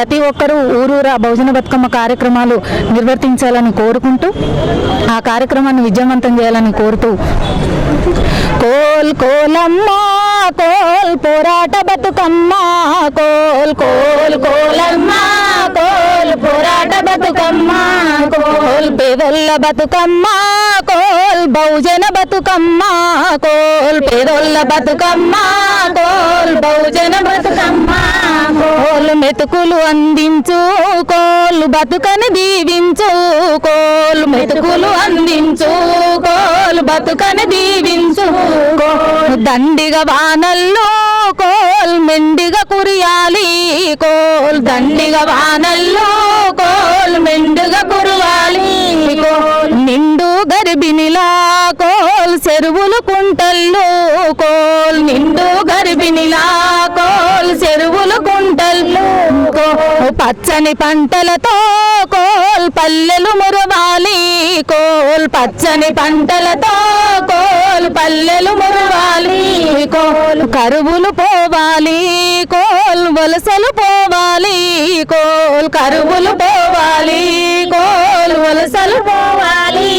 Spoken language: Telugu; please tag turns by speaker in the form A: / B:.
A: ప్రతి ఒక్కరూ ఊరూరా బహుజన బతుకమ్మ కార్యక్రమాలు నిర్వర్తించాలని కోరుకుంటూ ఆ కార్యక్రమాన్ని విజయవంతం చేయాలని కోరుతూ కోల్ కోలమ్మ కోల్ పోరాట బతుకమ్మ కోల్ కోల్ కోలమ్మ కోల్ పోరాట బతుకమ్మ కోల్ పేదొల్ల బతుకమ్మ కోల్ బహుజన బతుకమ్మ కోల్ పేదొల్ల బతుకమ్మ కోల్ బహుజన బతుకమ్మ. మెతుకులు అందించు కోలు బతుకని దీవించు కోలు మెతుకులు అందించు కోలు బతుకని దీవించు. కోలు దండిగ వానల్లో కోల్ మెండిగా కురియాలి. కోల్ దండిగ వానల్లో కోల్ మెండుగా కురవాలి. కోల్ నిండు గర్భిణిలా కోల్ చెరువులు కుంటల్లో కోల్ నిండు గర్భిణిలా పచ్చని పంటలతో కోల్ పల్లెలు మురవాలి. కోల్ పచ్చని పంటలతో కోల్ పల్లెలు మురవాలి. కోల్ కరువులు పోవాలి. కోల్ వలసలు పోవాలి. కోల్ కరువులు పోవాలి. కోల్ వలసలు పోవాలి.